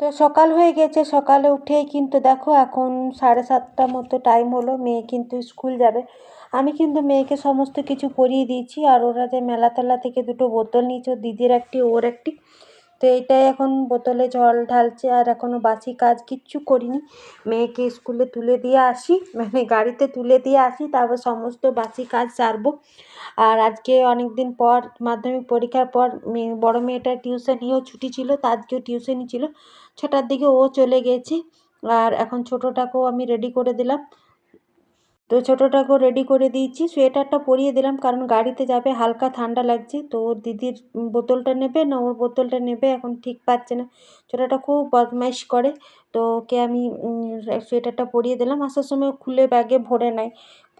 তো সকাল হয়ে গেছে, সকালে উঠেই কিন্তু দেখো এখন সাড়ে সাতটা মতো টাইম হলো, মেয়ে কিন্তু স্কুল যাবে। আমি কিন্তু মেয়েকে সমস্ত কিছু পরিয়ে দিয়েছি আর ওরা যে মেলা তেলা থেকে দুটো বোতল নিয়েছে দিদির একটি, ওর একটি। তো এইটাই এখন বোতলে জল ঢালছে আর এখনও বাসি কাজ কিচ্ছু করিনি। মেয়েকে স্কুলে তুলে দিয়ে আসি মানে গাড়িতে তুলে দিয়ে আসি, তারপর সমস্ত বাসি কাজ সারবো। আর আজকে অনেক দিন পর মাধ্যমিক পরীক্ষার পর মেয়ে বড়ো মেয়েটার টিউশনিও ছুটি ছিল তা আজকেও টিউশনি ছিল। ছটার দিকে ও চলে গেছে, আর এখন ছোটোটাকেও আমি রেডি করে দিলাম। তো ছোটোটাকেও রেডি করে দিয়েছি। সোয়েটারটা পরিয়ে দিলাম, কারণ গাড়িতে যাবে, হালকা ঠান্ডা লাগছে। তো ওর দিদির বোতলটা নেবে, না ওর বোতলটা নেবে, এখন ঠিক পাচ্ছে না। ছোটোটা খুব বদমাইশ করে, তো ওকে আমি সোয়েটারটা পরিয়ে দিলাম। আসার সময় খুলে ব্যাগে ভরে নেয়।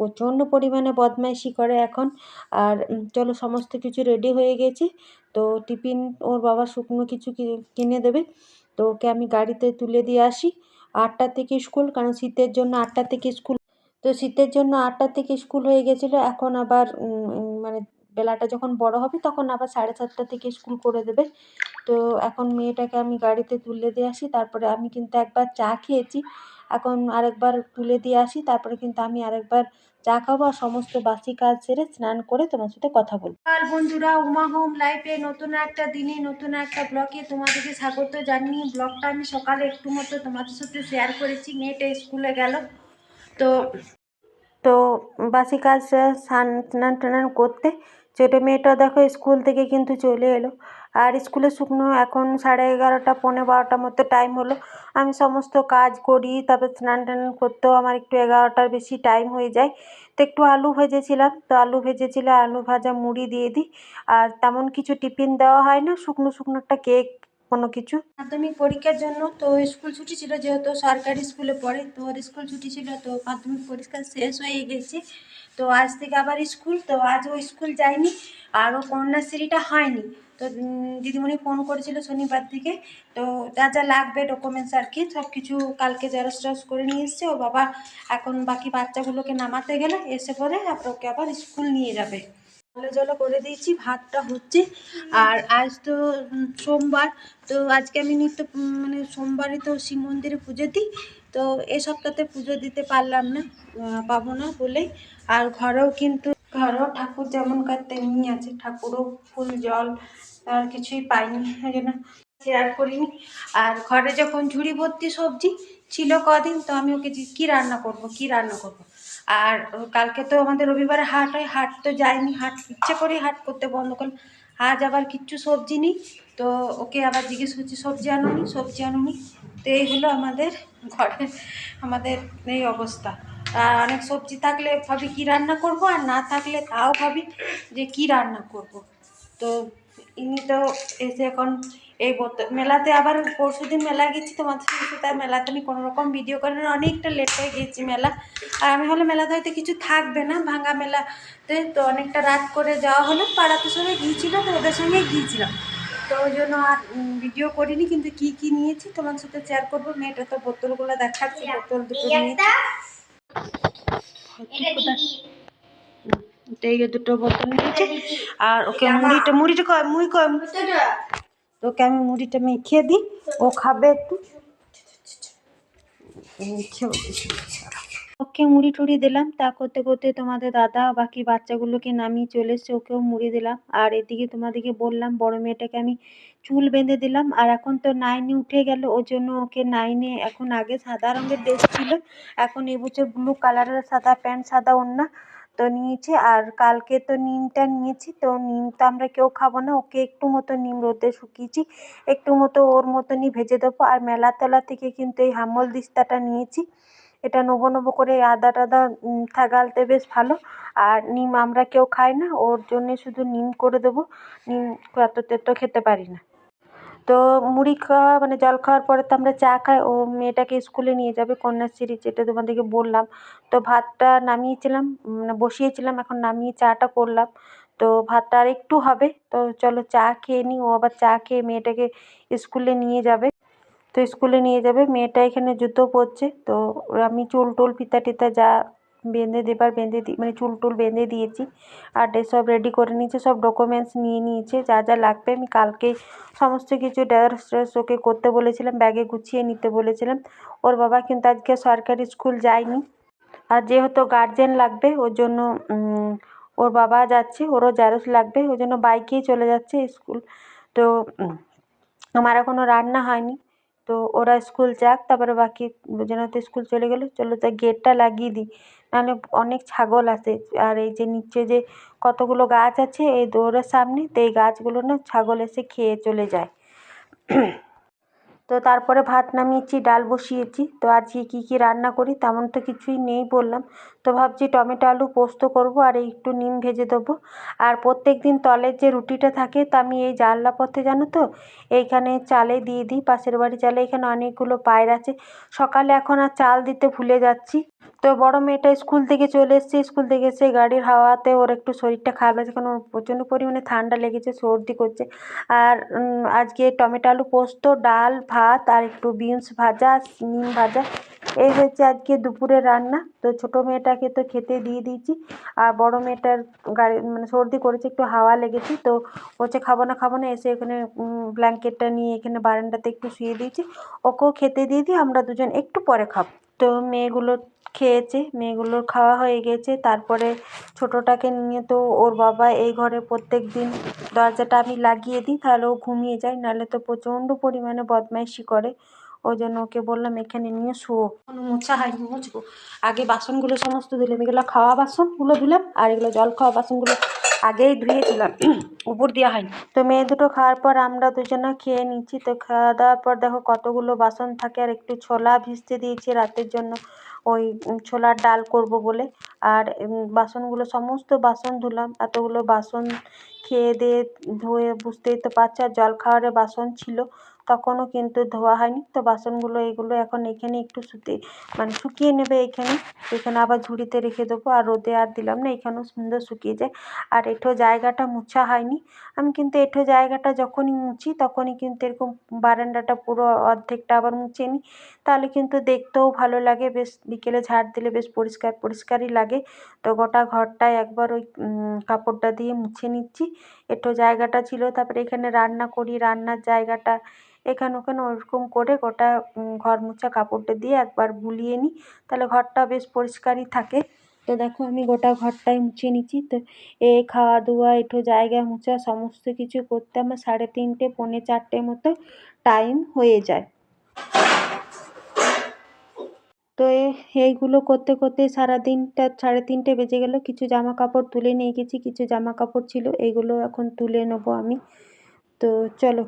প্রচণ্ড পরিমাণে বদমাইশি করে এখন। আর চলো সমস্ত কিছু রেডি হয়ে গেছি। তো টিফিন, ওর বাবা শুকনো কিছু কিনে দেবে। তো ওকে আমি গাড়িতে তুলে দিয়ে আসি। আটটা থেকে স্কুল, কারণ শীতের জন্য আটটা থেকে স্কুল তো শীতের জন্য আটটা থেকে স্কুল হয়ে গেছিল, এখন আবার মানে বেলাটা যখন বড় হবে তখন আবার সাড়ে সাতটা থেকে স্কুল করে দেবে। তো এখন মেয়েটাকে আমি গাড়িতে তুলে দিয়ে আসি, তারপরে আমি কিন্তু একবার চা খেয়েছি। এখন আরেকবার তুলে দিয়ে আসি, তারপরে কিন্তু আমি আরেকবার চা খাব আর সমস্ত বাসি কাজ সেরে স্নান করে তোমার সাথে কথা বলব। আর বন্ধুরা, উমা হোম লাইফে নতুন একটা দিনে, নতুন একটা ব্লগে তোমাদেরকে স্বাগত জানিয়ে ব্লগটা আমি সকালে একটু মতো তোমাদের সাথে শেয়ার করেছি। মেয়েটা স্কুলে গেল। তো তো বাসি কাজ স্নান টান টান করতে ছোটো মেয়েটা দেখো স্কুল থেকে কিন্তু চলে এলো। আর স্কুলে শুকনো এখন সাড়ে এগারোটা, পৌনে বারোটার মতো টাইম হলো। আমি সমস্ত কাজ করি, তারপর স্নান টান করতেও আমার একটু এগারোটার বেশি টাইম হয়ে যায়। তো একটু আলু ভেজেছিলাম, তো আলু ভেজেছিলে, আলু ভাজা মুড়ি দিয়ে দিই। আর তেমন কিছু টিফিন দেওয়া হয় না, শুকনো শুকনো একটা কেক কোনো কিছু? মাধ্যমিক পরীক্ষার জন্য তো স্কুল ছুটি ছিল, যেহেতু সরকারি স্কুলে পড়ে, তো ওর স্কুল ছুটি ছিল, তো মাধ্যমিক পরীক্ষা শেষ হয়ে গেছে। তো আজ থেকে আবার স্কুল, তো আজ ও স্কুল যায়নি, আর ও কন্যাশ্রীটা হয়নি। তো দিদিমণি ফোন করেছিল শনিবার থেকে, তো যা যা লাগবে ডকুমেন্টস আর কি, সব কিছু কালকে জেরক্স টেরক্স করে নিয়ে এসছে। ও বাবা এখন বাকি বাচ্চাগুলোকে নামাতে গেলে, এসে পরে ওকে আবার স্কুল নিয়ে যাবে। জলে জলে করে দিয়েছি, ভাতটা হচ্ছে। আর আজ তো সোমবার, তো আজকে আমি নিত্য মানে সোমবারে তো শিব মন্দিরে পুজো দিই, তো এ সপ্তাহে পুজো দিতে পারলাম না পাবো না বলেই আর ঘরেও কিন্তু, ঘরেও ঠাকুর যেমনকার তেমনি আছে, ঠাকুরও ফুল জল, আর কিছুই পাইনি জন্য শেয়ার করিনি। আর ঘরে যখন ঝুড়ি ভর্তি সবজি ছিল কদিন, তো আমি ওকে কী রান্না করব, কী রান্না করব? আর কালকে তো আমাদের রবিবারে হাট হয়, হাট তো যায়নি হাট ইচ্ছে করে হাট করতে বন্ধ করলাম। আজ আবার কিচ্ছু সবজি নেই, তো ওকে আবার জিজ্ঞেস করছি, সবজি আনুনি সবজি আনুনি। তো এই হলো আমাদের ঘরে, আমাদের এই অবস্থা। আর অনেক সবজি থাকলে ভাবি কি রান্না করব, আর না থাকলে তাও ভাবি যে কী রান্না করব। তো ইনি তো এসে এখন এই মেলাতে আবার পরশু দিন মেলা গেছি তোমাদের সাথে তার মেলাতে আমি কোনো রকম ভিডিও করার অনেকটা লেট হয়ে গেছি মেলা। আর আমি হলে মেলাতে হয়তো কিছু থাকবে না ভাঙা মেলাতে তো অনেকটা রাত করে যাওয়া হলো। পাড়াতে সবাই গিয়েছিল তো ওদের সঙ্গে গিয়েছিলাম। তো ওই জন্য আর ভিডিও করিনি কিন্তু কি কি নিয়েছি তোমার সাথে শেয়ার করব। মেয়েটা তো বোতলগুলো দেখাচ্ছি বোতল দুটো নিয়েছি। এই দুটো বোতল নিয়েছে। আর ওকে মুড়িটা মুড়িটা কয় মুড়ি কয়? ওকে আমি মুড়িটা মেখে দিই, ও খাবে একটু। ওকে মুড়ি টুড়ি দিলাম, তা করতে করতে তোমাদের দাদা বাকি বাচ্চাগুলোকে নামিয়ে চলে এসছে, ওকেও মুড়ি দিলাম। আর এদিকে তোমাদেরকে বললাম, বড় মেয়েটাকে আমি চুল বেঁধে দিলাম। আর এখন তো নাইনে উঠে গেল, ওর জন্য ওকে নাইনে এখন আগে সাদা রঙের ড্রেস ছিল। এখন এবছর ব্লু কালারের সাদা প্যান্ট, সাদা ওড়না। তো নিয়েছি আর কালকে তো নিমটা নিয়েছি, তো নিমটা আমরা কেউ খাব না। ওকে একটু মতো নিম রোদে শুকিয়েছি, একটু মতো ওর মতনই ভেজে দেবো। আর মেলা মেলাতলা থেকে কিন্তু এই হামল দিস্তাটা নিয়েছি, এটা নেব নেব করে আদা টাদা থাকালতে বেশ ভালো। আর নিম আমরা কেউ খাই না, ওর জন্যে শুধু নিম করে দেবো। নিম এত তেতো খেতে পারি না। তো মুড়ি খাওয়া মানে জল খাওয়ার পরে তো আমরা চা খাই। ও মেয়েটাকে স্কুলে নিয়ে যাবে কন্যাশ্রী, যেটা তোমাদেরকে বললাম। তো ভাতটা নামিয়েছিলাম মানে বসিয়েছিলাম, এখন নামিয়ে চাটা করলাম। তো ভাতটা আর একটু হবে। তো চলো চা খেয়ে নিই। ও আবার চা খেয়ে মেয়েটাকে স্কুলে নিয়ে যাবে। তো স্কুলে নিয়ে যাবে। মেয়েটা এখানে জুতো পরছে। তো আমি চুল টুল ফিতা টিতা যা বেঁধে দেবার, বেঁধে দি মানে চুল টুল বেঁধে দিয়েছি। আর ড্রেস সব রেডি করে নিয়েছে, সব ডকুমেন্টস নিয়ে নিয়েছে, যা যা লাগবে আমি কালকেই সমস্ত কিছু ড্রেস ট্রেস ওকে করতে বলেছিলাম, ব্যাগে গুছিয়ে নিতে বলেছিলাম। ওর বাবা কিন্তু আজকে সরকারি স্কুল যায়নি। আর যেহেতু গার্জেন লাগবে, ওর জন্য ওর বাবা যাচ্ছে, ওরও জেরক্স লাগবে ওই জন্য বাইকেই চলে যাচ্ছে স্কুল। তো আমার এখনও রান্না হয়নি। তো ওরা স্কুল যাক, তারপরে বাকি যেন তো স্কুল চলে গেলো, চলো তো গেটটা লাগিয়ে দিই। নাহলে অনেক ছাগল আসে। আর এই যে নিচে যে কতগুলো গাছ আছে, এই দৌড়ের সামনে, তো এই গাছগুলো না ছাগল এসে খেয়ে চলে যায়। তো তারপরে ভাত নামিয়েছি, ডাল বসিয়েছি। তো আজকে কী কী রান্না করি তেমন তো কিছুই নেই বললাম। তো ভাবছি টমেটো, আলু পোস্ত করব আর এই একটু নিম ভেজে দেবো। আর প্রত্যেক দিন তলের যে রুটিটা থাকে তা আমি এই জানলা পথে, জানো তো? এইখানে চালে দিয়ে দিই, পাশের বাড়ি চালে এখানে অনেকগুলো পায়রা আছে। সকালে এখন আর চাল দিতে ভুলে যাচ্ছি। তো বড় মেয়েটা স্কুল থেকে চলে এসছে, স্কুল থেকে এসে গাড়ির হাওয়াতে ওর একটু শরীরটা খারাপ আছে কারণ ওর প্রচণ্ড পরিমাণে ঠান্ডা লেগেছে, সর্দি করছে। আর আজকে টমেটো, আলু পোস্ত, ডাল, ভাত আর একটু বিনস ভাজা, নিম ভাজা। এই হচ্ছে আজকে দুপুরের রান্না। তো ছোটো মেয়েটাকে তো খেতে দিয়ে দিয়েছি। আর বড় মেয়েটার গাড়ি মানে সর্দি করেছে, একটু হাওয়া লেগেছে। তো বলছে, খাব না খাব না। এসে এখানে ব্ল্যাঙ্কেটটা নিয়ে এখানে বারান্দাতে একটু শুয়ে দিয়েছি। ওকেও খেতে দিয়ে দিই, আমরা দুজন একটু পরে খাব। তো মেয়েগুলো খেয়েছে, মেয়েগুলোর খাওয়া হয়ে গেছে। তারপরে ছোটোটাকে নিয়ে তো ওর বাবা এই ঘরে প্রত্যেক দিন দরজাটা আমি লাগিয়ে দিই, তাহলে ও ঘুমিয়ে যায়। নাহলে তো প্রচণ্ড পরিমাণে বদমাইশি করে। ওই জন্য ওকে বললাম, এখানে নিয়ে শুও কোনো মোছা হয়নি মুছবো আগে বাসনগুলো সমস্ত ধুলাম এগুলো খাওয়া বাসনগুলো ধুলাম, আর এগুলো জল খাওয়া বাসনগুলো আগেই ধুয়ে দিলাম উপর দেওয়া হয়নি। তো মেয়ে দুটো খাওয়ার পর আমরা দুজনে খেয়ে নিচ্ছি। তো খাওয়া দাওয়ার পর দেখো কতগুলো বাসন থাকে আর একটু ছোলা ভিজতে দিয়েছি রাতের জন্য। ওই ছোলার ডাল করব বলে। আর বাসনগুলো সমস্ত বাসন ধুলাম। এতগুলো বাসন খেয়ে দিয়ে ধুয়ে বুঝতেই তো পারছ, আর জল খাওয়ারে বাসন ছিল। তখনও কিন্তু ধোয়া হয়নি। তো বাসনগুলো, এগুলো এখন এখানে একটু শুতে মানে শুকিয়ে নেবে এখানে। এখানে আবার ঝুড়িতে রেখে দেবো। আর রোদে আর দিলাম না, এখানেও সুন্দর শুকিয়ে যায়। আর এঁঠো জায়গাটা মোছা হয়নি। আমি কিন্তু এঁঠো জায়গাটা যখনই মুছি, তখনই কিন্তু এরকম বারান্দাটা পুরো অর্ধেকটা আবার মুছে নিই। তাহলে কিন্তু দেখতেও ভালো লাগে। বেশ বিকেলে ঝাড় দিলে বেশ পরিষ্কার, পরিষ্কারই লাগে। তো গোটা ঘরটায় একবার ওই কাপড়টা দিয়ে মুছে নিচ্ছি। এঁঠো জায়গাটা ছিল, তারপরে এখানে রান্না করি, রান্নার জায়গাটা এখানে ওখানে ওরকম করে গোটা ঘর মোছা কাপড়টা দিয়ে একবার বুলিয়ে নিই, তাহলে ঘরটা বেশ পরিষ্কারই থাকে। তো দেখো আমি গোটা ঘরটাই মুছে নিচ্ছি। তো এ খাওয়া দাওয়া, এঁঠো জায়গা মোছা সমস্ত কিছু করতে আমার সাড়ে তিনটে, পৌনে চারটে মতো টাইম হয়ে যায়। তো এইগুলো করতে করতে সারা দিনটা সাড়ে তিনটে বেজে গেল। কিছু জামা কাপড় তুলে নিয়ে গেছি, কিছু জামা কাপড় ছিল এইগুলো এখন তুলে নেব আমি। তো চলো।